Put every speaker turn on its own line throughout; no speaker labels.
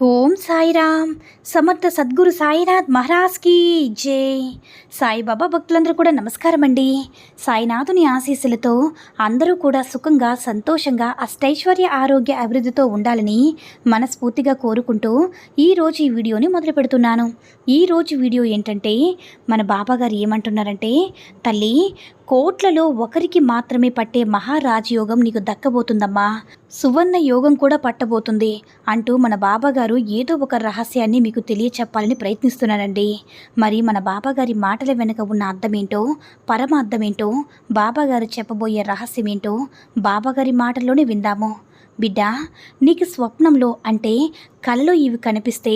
ఓం సాయిరామ్. సమర్థ సద్గురు సాయినాథ్ మహారాజ్కి జై. సాయిబాబా భక్తులందరూ కూడా నమస్కారం అండి సాయినాథుని ఆశీస్సులతో అందరూ కూడా సుఖంగా సంతోషంగా అష్టైశ్వర్య ఆరోగ్య అభివృద్ధితో ఉండాలని మనస్ఫూర్తిగా కోరుకుంటూ ఈరోజు ఈ వీడియోని మొదలు పెడుతున్నాను. ఈరోజు వీడియో ఏంటంటే మన బాబాగారు ఏమంటున్నారంటే తల్లి కోట్లలో ఒకరికి మాత్రమే పట్టే మహారాజయోగం నీకు దక్కబోతుందమ్మా. సువర్ణ యోగం కూడా పట్టబోతుంది అంటూ మన బాబాగారు ఏదో ఒక రహస్యాన్ని మీకు తెలియచెప్పాలని ప్రయత్నిస్తున్నారండి. మరి మన బాబాగారి మాటల వెనుక ఉన్న అర్థమేంటో పరమ అర్థమేంటో బాబాగారు చెప్పబోయే రహస్యం ఏంటో బాబాగారి మాటల్లోనే విందాము. బిడ్డా నీకు స్వప్నంలో అంటే కలలో ఇవి కనిపిస్తే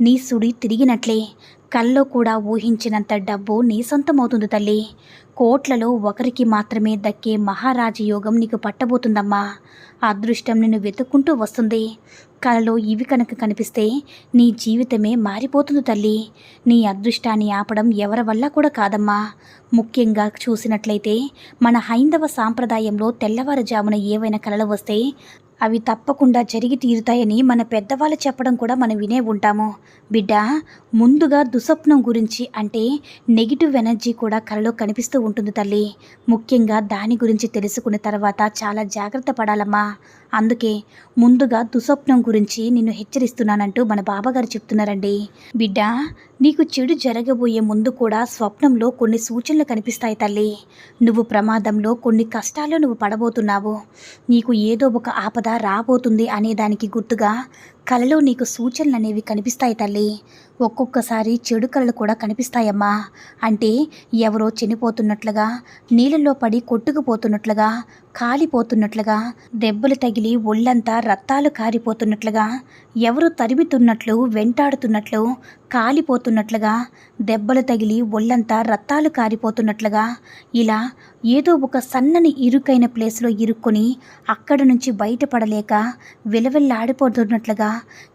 నీ సుడి తిరిగినట్లే. కల్లో కూడా ఊహించినంత డబ్బు నీ సొంతమవుతుంది తల్లి. కోట్లలో ఒకరికి మాత్రమే దక్కే మహారాజయోగం నీకు పట్టబోతుందమ్మా. అదృష్టం నిన్ను వెతుక్కుంటూ వస్తుంది. కలలో ఇవి కనుక కనిపిస్తే నీ జీవితమే మారిపోతుంది తల్లి. నీ అదృష్టాన్ని ఆపడం ఎవరి వల్ల కూడా కాదమ్మా. ముఖ్యంగా చూసినట్లయితే మన హైందవ సాంప్రదాయంలో తెల్లవారుజామున ఏవైనా కళలు వస్తే అవి తప్పకుండా జరిగి తీరుతాయని మన పెద్దవాళ్ళు చెప్పడం కూడా మనం వినే ఉంటాము. బిడ్డ ముందుగా దుస్వప్నం గురించి అంటే నెగిటివ్ ఎనర్జీ కూడా కలలో కనిపిస్తూ ఉంటుంది తల్లి. ముఖ్యంగా దాని గురించి తెలుసుకున్న తర్వాత చాలా జాగ్రత్త పడాలమ్మా. అందుకే ముందుగా దుస్వప్నం గురించి నిన్ను హెచ్చరిస్తున్నానంటూ మన బాబాగారు చెప్తున్నారండి. బిడ్డ నీకు చెడు జరగబోయే ముందు కూడా స్వప్నంలో కొన్ని సూచనలు కనిపిస్తాయి తల్లి. నువ్వు ప్రమాదంలో కొన్ని కష్టాలు నువ్వు పడబోతున్నావు. నీకు ఏదో ఒక ఆపద రాబోతుంది అనేదానికి గుర్తుగా కలలో నీకు సూచనలు అనేవి కనిపిస్తాయి తల్లి. ఒక్కొక్కసారి చెడు కళలు కూడా కనిపిస్తాయమ్మా. అంటే ఎవరో చనిపోతున్నట్లుగా నీళ్ళలో పడి కొట్టుకుపోతున్నట్లుగా కాలిపోతున్నట్లుగా దెబ్బలు తగిలి ఒళ్ళంతా రక్తాలు కారిపోతున్నట్లుగా ఎవరు తరిమితున్నట్లు వెంటాడుతున్నట్లు కాలిపోతున్నట్లుగా దెబ్బలు తగిలి ఒళ్ళంతా రత్తాలు కారిపోతున్నట్లుగా ఇలా ఏదో ఒక సన్నని ఇరుకైన ప్లేస్లో ఇరుక్కొని అక్కడ నుంచి బయటపడలేక విలవిల్లాడిపోతున్నట్లుగా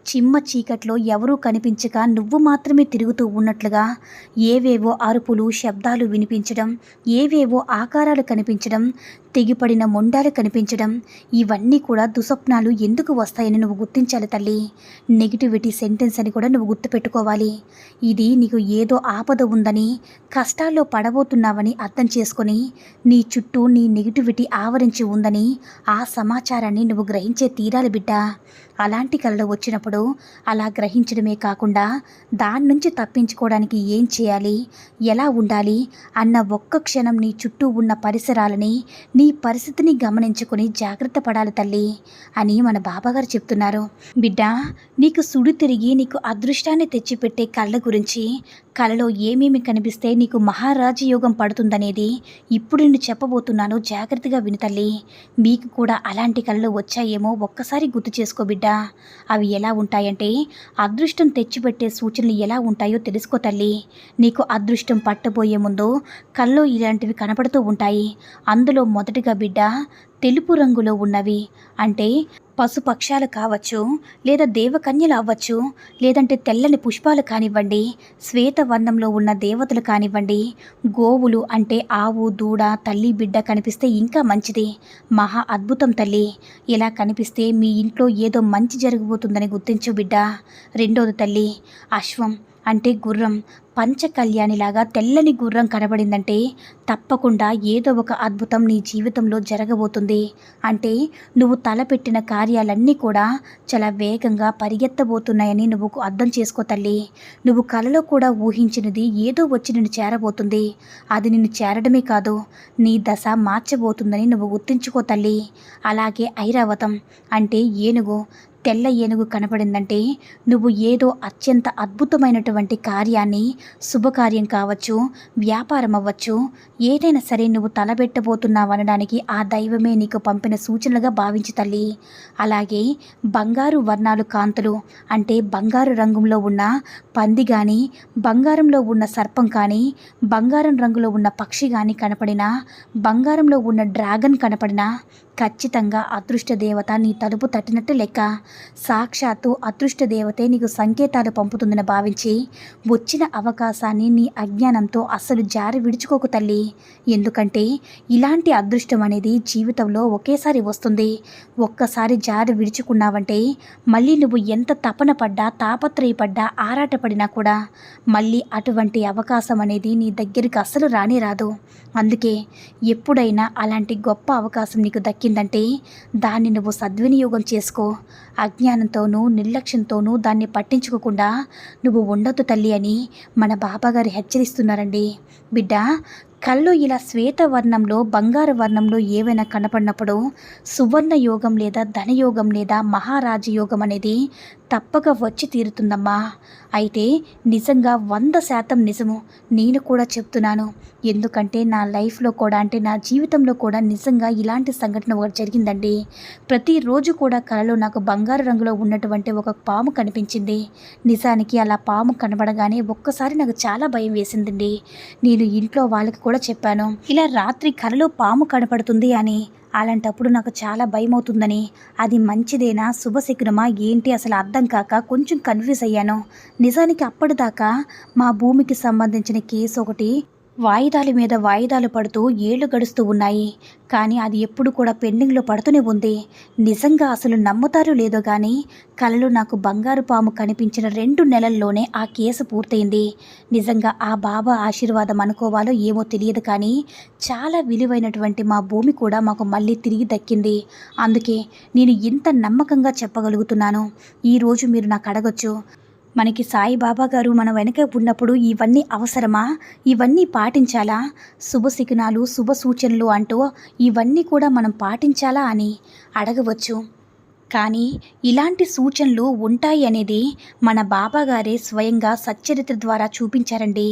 చిమ్మ చీకట్లో ఎవరూ కనిపించక నువ్వు మాత్రమే తిరుగుతూ ఉన్నట్లుగా ఏవేవో అరుపులు శబ్దాలు వినిపించడం ఏవేవో ఆకారాలు కనిపించడం తెగిపడిన మొండాలు కనిపించడం ఇవన్నీ కూడా దుస్వప్నాలు ఎందుకు వస్తాయని నువ్వు గుర్తించాలి తల్లి. నెగిటివిటీ సెంటెన్స్ అని కూడా నువ్వు గుర్తుపెట్టుకోవాలి. ఇది నీకు ఏదో ఆపద ఉందని కష్టాల్లో పడబోతున్నావని అర్థం చేసుకొని నీ చుట్టూ నీ నెగిటివిటీ ఆవరించి ఉందని ఆ సమాచారాన్ని నువ్వు గ్రహించే తీరాలి బిడ్డ. అలాంటి కళలు వచ్చినప్పుడు అలా గ్రహించడమే కాకుండా దాని నుంచి తప్పించుకోవడానికి ఏం చేయాలి ఎలా ఉండాలి అన్న ఒక్క క్షణం నీ చుట్టూ ఉన్న పరిసరాలని నీ పరిస్థితిని గమనించుకొని జాగ్రత్త పడాలి తల్లి అని మన బాబాగారు చెప్తున్నారు. బిడ్డ నీకు సుడి తిరిగి నీకు అదృష్టాన్ని తెచ్చిపెట్టే కళ్ళ గురించి కళలో ఏమేమి కనిపిస్తే నీకు మహారాజ యోగం పడుతుందనేది ఇప్పుడు నేను చెప్పబోతున్నాను. జాగ్రత్తగా విను తల్లి. మీకు కూడా అలాంటి కళలు వచ్చాయేమో ఒక్కసారి గుర్తు చేసుకో బిడ్డ. అవి ఎలా ఉంటాయంటే అదృష్టం తెచ్చిపెట్టే సూచనలు ఎలా ఉంటాయో తెలుసుకో తల్లి. నీకు అదృష్టం పట్టబోయే ముందు కళ్ళు ఇలాంటివి కనపడుతూ ఉంటాయి. అందులో మొదటిగా బిడ్డ తెలుపు రంగులో ఉన్నవి. అంటే పశుపక్షాలు కావచ్చు లేదా దేవకన్యలు అవ్వచ్చు లేదంటే తెల్లని పుష్పాలు కానివ్వండి శ్వేతవర్ణంలో ఉన్న దేవతలు కానివ్వండి గోవులు అంటే ఆవు దూడ తల్లి బిడ్డ కనిపిస్తే ఇంకా మంచిది. మహా అద్భుతం తల్లి. ఇలా కనిపిస్తే మీ ఇంట్లో ఏదో మంచి జరగబోతుందని గుర్తించు బిడ్డ. రెండోది తల్లి అశ్వం. అంటే గుర్రం. పంచకళ్యాణిలాగా తెల్లని గుర్రం కనబడిందంటే తప్పకుండా ఏదో ఒక అద్భుతం నీ జీవితంలో జరగబోతుంది. అంటే నువ్వు తలపెట్టిన కార్యాలన్నీ కూడా చాలా వేగంగా పరిగెత్తబోతున్నాయని నువ్వు అర్థం చేసుకో తల్లి. నువ్వు కలలో కూడా ఊహించినది ఏదో వచ్చి నిన్ను చేరబోతుంది. అది నిన్ను చేరడమే కాదు నీ దశ మార్చబోతుందని నువ్వు గుర్తించుకో తల్లి. అలాగే ఐరావతం. అంటే ఏనుగు. తెల్ల ఏనుగు కనపడిందంటే నువ్వు ఏదో అత్యంత అద్భుతమైనటువంటి కార్యాన్ని శుభకార్యం కావచ్చు వ్యాపారం అవ్వచ్చు ఏదైనా సరే నువ్వు తలబెట్టబోతున్నావు అనడానికి ఆ దైవమే నీకు పంపిన సూచనలుగా భావించి తల్లి. అలాగే బంగారు వర్ణాలు కాంతులు అంటే బంగారు రంగులో ఉన్న పంది కానీ బంగారంలో ఉన్న సర్పం కానీ బంగారం రంగులో ఉన్న పక్షి కానీ కనపడినా బంగారంలో ఉన్న డ్రాగన్ కనపడినా ఖచ్చితంగా అదృష్ట దేవత నీ తలుపు తట్టినట్టు లెక్క. సాక్షాత్తు అదృష్ట దేవతే నీకు సంకేతాలు పంపుతుందని భావించి వచ్చిన అవకాశాన్ని నీ అజ్ఞానంతో అస్సలు జారి విడుచుకోకు తల్లి. ఎందుకంటే ఇలాంటి అదృష్టం అనేది జీవితంలో ఒకేసారి వస్తుంది. ఒక్కసారి జారి విడుచుకున్నావంటే మళ్ళీ నువ్వు ఎంత తపన పడ్డా తాపత్రయపడ్డా ఆరాటపడినా కూడా మళ్ళీ అటువంటి అవకాశం అనేది నీ దగ్గరికి అస్సలు రానే రాదు. అందుకే ఎప్పుడైనా అలాంటి గొప్ప అవకాశం నీకు దొరికిందంటే దాన్ని నువ్వు సద్వినియోగం చేసుకో. అజ్ఞానంతోనూ నిర్లక్ష్యంతోనూ దాన్ని పట్టించుకోకుండా నువ్వు ఉండొద్దు తల్లి అని మన బాబాగారు హెచ్చరిస్తున్నారండి. బిడ్డ కళ్ళు ఇలా శ్వేత వర్ణంలో బంగారు వర్ణంలో ఏవైనా కనపడినప్పుడు సువర్ణ యోగం లేదా ధనయోగం లేదా మహారాజ యోగం అనేది తప్పక వచ్చి తీరుతుందమ్మా. అయితే నిజంగా వంద శాతం నిజము నేను కూడా చెప్తున్నాను. ఎందుకంటే నా లైఫ్లో కూడా అంటే నా జీవితంలో కూడా నిజంగా ఇలాంటి సంఘటన ఒకటి జరిగిందండి. ప్రతిరోజు కూడా కళలో నాకు బంగారు రంగులో ఉన్నటువంటి ఒక పాము కనిపించింది. నిజానికి అలా పాము కనబడగానే ఒక్కసారి నాకు చాలా భయం వేసిందండి. నేను ఇంట్లో వాళ్ళకి కూడా చెప్పాను. ఇలా రాత్రి కలలో పాము కనపడుతుంది అని. అలాంటప్పుడు నాకు చాలా భయం అవుతుందని అది మంచిదేనా? శుభశకునమా ఏంటి? అసలు అర్థం కాక కొంచెం కన్ఫ్యూజ్ అయ్యాను. నిజానికి అప్పటిదాకా మా భూమికి సంబంధించిన కేసు ఒకటి వాయిదాల మీద వాయిదాలు పడుతూ ఏళ్ళు గడుస్తూ ఉన్నాయి. కానీ అది ఎప్పుడు కూడా పెండింగ్లో పడుతూనే ఉంది. నిజంగా అసలు నమ్ముతారో లేదో కానీ కలలో నాకు బంగారు పాము కనిపించిన రెండు నెలల్లోనే ఆ కేసు పూర్తయింది. నిజంగా ఆ బాబా ఆశీర్వాదం అనుకోవాలో ఏమో తెలియదు కానీ చాలా విలువైనటువంటి మా భూమి కూడా మాకు మళ్ళీ తిరిగి దక్కింది. అందుకే నేను ఇంత నమ్మకంగా చెప్పగలుగుతున్నాను. ఈరోజు మీరు నాకు అడగొచ్చు. మనకి సాయిబాబా గారు మన వెనక ఉన్నప్పుడు ఇవన్నీ అవసరమా? ఇవన్నీ పాటించాలా? శుభ శిఖనాలు శుభ సూచనలు అంటూ ఇవన్నీ కూడా మనం పాటించాలా అని అడగవచ్చు. కానీ ఇలాంటి సూచనలు ఉంటాయి అనేది మన బాబాగారే స్వయంగా సచ్చరిత్ర ద్వారా చూపించారండి.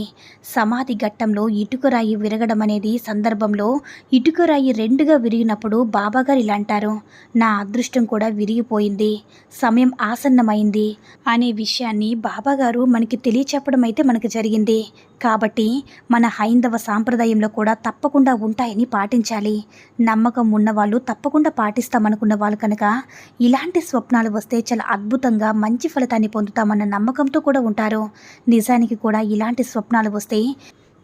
సమాధి ఘట్టంలో ఇటుకరాయి విరగడం అనేది సందర్భంలో ఇటుకరాయి రెండుగా విరిగినప్పుడు బాబాగారు ఇలా అంటారు నా అదృష్టం కూడా విరిగిపోయింది సమయం ఆసన్నమైంది అనే విషయాన్ని బాబాగారు మనకి తెలియచెప్పడం అయితే మనకు జరిగింది. కాబట్టి మన హైందవ సాంప్రదాయంలో కూడా తప్పకుండా ఉంటాయని పాటించాలి. నమ్మకం ఉన్నవాళ్ళు తప్పకుండా పాటిస్తామనుకున్న వాళ్ళు కనుక ఇలాంటి స్వప్నాలు వస్తే చాలా అద్భుతంగా మంచి ఫలితాన్ని పొందుతామన్న నమ్మకంతో కూడా ఉంటారు. నిజానికి కూడా ఇలాంటి స్వప్నాలు వస్తే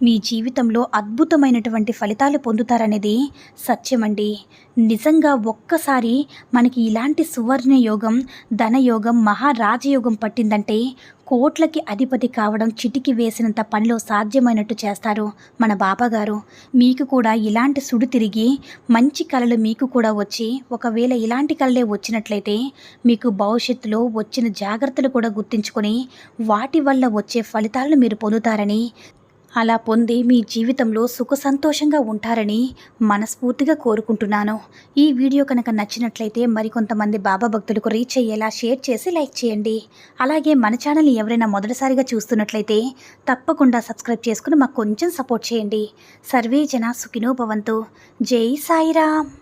మీ జీవితంలో అద్భుతమైనటువంటి ఫలితాలు పొందుతారనేది సత్యమండి. నిజంగా ఒక్కసారి మనకి ఇలాంటి సువర్ణ యోగం ధనయోగం మహారాజయోగం పట్టిందంటే కోట్లకి అధిపతి కావడం చిటికి వేసినంత పనిలో సాధ్యమైనట్టు చేస్తారు మన బాబాగారు. మీకు కూడా ఇలాంటి సుడు తిరిగి మంచి కళలు మీకు కూడా వచ్చి ఒకవేళ ఇలాంటి కళలే వచ్చినట్లయితే మీకు భవిష్యత్తులో వచ్చిన జాగ్రత్తలు కూడా గుర్తించుకొని వాటి వల్ల వచ్చే ఫలితాలను మీరు పొందుతారని అలా పొంది మీ జీవితంలో సుఖ సంతోషంగా ఉంటారని మనస్ఫూర్తిగా కోరుకుంటున్నాను. ఈ వీడియో కనుక నచ్చినట్లయితే మరికొంతమంది బాబా భక్తులకు రీచ్ అయ్యేలా షేర్ చేసి లైక్ చేయండి. అలాగే మన ఛానల్ని ఎవరైనా మొదటిసారిగా చూస్తున్నట్లయితే తప్పకుండా సబ్స్క్రైబ్ చేసుకుని మాకు కొంచెం సపోర్ట్ చేయండి. సర్వే జన సుఖినో భవంతు. జై సాయిరామ్.